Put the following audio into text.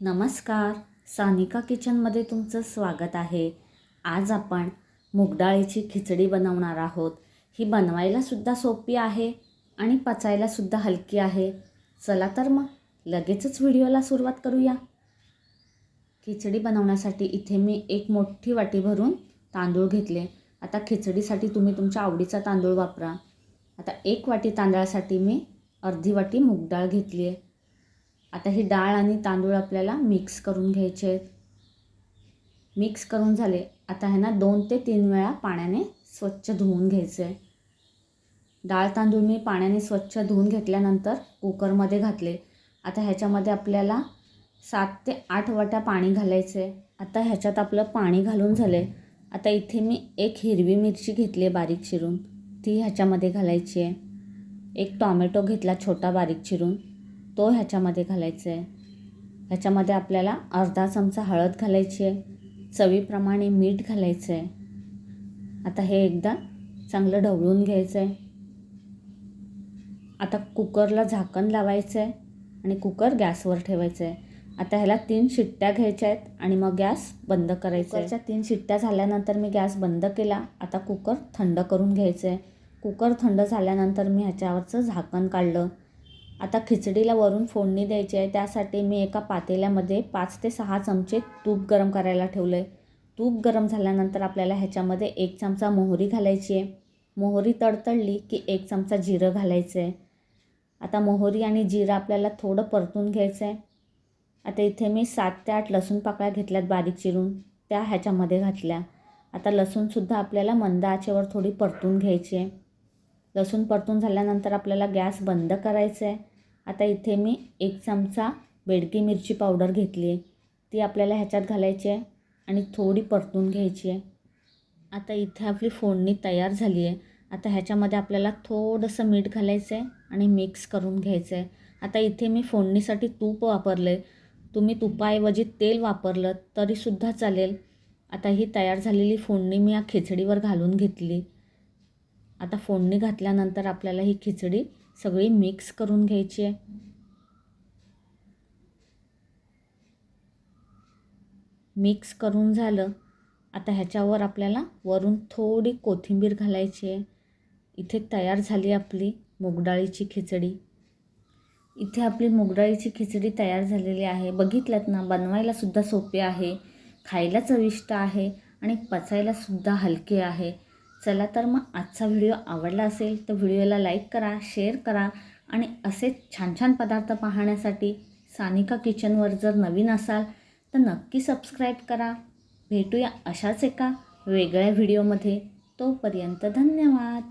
नमस्कार. सानिका किचनमध्ये तुमचं स्वागत आहे. आज आपण मूगडाळीची खिचडी बनवणार आहोत. ही बनवायलासुद्धा सोपी आहे आणि पचायलासुद्धा हलकी आहे. चला तर मग लगेचच व्हिडिओला सुरुवात करूया. खिचडी बनवण्यासाठी इथे मी एक मोठी वाटी भरून तांदूळ घेतले. आता खिचडीसाठी तुम्ही तुमच्या आवडीचा तांदूळ वापरा. आता एक वाटी तांदळासाठी मी अर्धी वाटी मूगडाळ घेतली आहे आता ही डाळ आणि तांदूळ आपल्याला मिक्स करून घ्यायचे आहेत. मिक्स करून झाले. आता ह्यांना दोन ते तीन वेळा पाण्याने स्वच्छ धुवून घ्यायचं आहे. डाळ तांदूळ मी पाण्याने स्वच्छ धुवून घेतल्यानंतर कुकरमध्ये घातले. आता ह्याच्यामध्ये आपल्याला सात ते आठ वाट्या पाणी घालायचं आहे. आता ह्याच्यात आपलं पाणी घालून झाले. आता इथे मी एक हिरवी मिरची घेतली आहे बारीक चिरून. ती ह्याच्यामध्ये घालायची आहे. एक टॉमॅटो घेतला छोटा बारीक चिरून. तो ह्याच्यामध्ये घालायचा आहे ह्याच्यामध्ये आपल्याला अर्धा चमचा हळद घालायची आहे चवीप्रमाणे मीठ घालायचं आहे आता हे एकदा चांगलं ढवळून घ्यायचं आहे आता कुकरला झाकण लावायचं आहे आणि कुकर गॅसवर ठेवायचं आहे आता ह्याला तीन शिट्ट्या घ्यायच्या आहेत आणि मग गॅस बंद करायचा आहे तीन शिट्ट्या झाल्यानंतर मी गॅस बंद केला. आता कुकर थंड करून घ्यायचं आहे कुकर थंड झाल्यानंतर मी ह्याच्यावरचं झाकण काढलं. आता खिचडीला वरून फोडणी द्यायची आहे. त्यासाठी मी एका पातेल्यामध्ये पाच ते सहा चमचे तूप गरम करायला ठेवलं आहे तूप गरम झाल्यानंतर आपल्याला ह्याच्यामध्ये एक चमचा मोहरी घालायची आहे. मोहरी तडतडली की एक चमचा जिरं घालायचं आहे आता मोहरी आणि जिरं आपल्याला थोडं परतून घ्यायचं आहे आता इथे मी सात ते आठ लसूण पाकळ्या घेतल्यात बारीक चिरून. त्या ह्याच्यामध्ये घातल्या. आता लसूणसुद्धा आपल्याला मंद आचेवर थोडी परतून घ्यायची आहे. लसूण परतून झाल्यानंतर आपल्याला गॅस बंद करायचा आहे आता इथे मी एक चमचा बेडकी मिरची पावडर घेतली आहे. ती आपल्याला ह्याच्यात घालायची आहे आणि थोडी परतून घ्यायची आहे. आता इथे आपली फोडणी तयार झाली आहे. आता ह्याच्यामध्ये आपल्याला थोडंसं मीठ घालायचं आहे आणि मिक्स करून घ्यायचं आहे. आता इथे मी फोडणीसाठी तूप वापरलं आहे तुम्ही तुपाऐवजी तेल वापरलं तरीसुद्धा चालेल. आता ही तयार झालेली फोडणी मी या खिचडीवर घालून घेतली. आता फोडणी घातल्यानंतर आपल्याला ही खिचडी सगळी मिक्स करून घ्यायची आहे. मिक्स करून झालं आता ह्याच्यावर आपल्याला वरून थोडी कोथिंबीर घालायची आहे. इथे तयार झाली आपली मुगडाळीची खिचडी. इथे आपली मुगडाळीची खिचडी तयार झालेली आहे. बघितल्यात ना बनवायलासुद्धा सोपे आहे खायला चविष्ट आहे आणि पचायलासुद्धा हलके आहे. चला तर मग आजचा व्हिडिओ आवडला असेल तर व्हिडिओला लाईक करा शेअर करा आणि असे छान छान पदार्थ पाहण्यासाठी सानिका किचनवर जर नवीन असाल तर नक्की सबस्क्राईब करा. भेटूया अशाच एका वेगळ्या व्हिडिओमध्ये. तोपर्यंत धन्यवाद.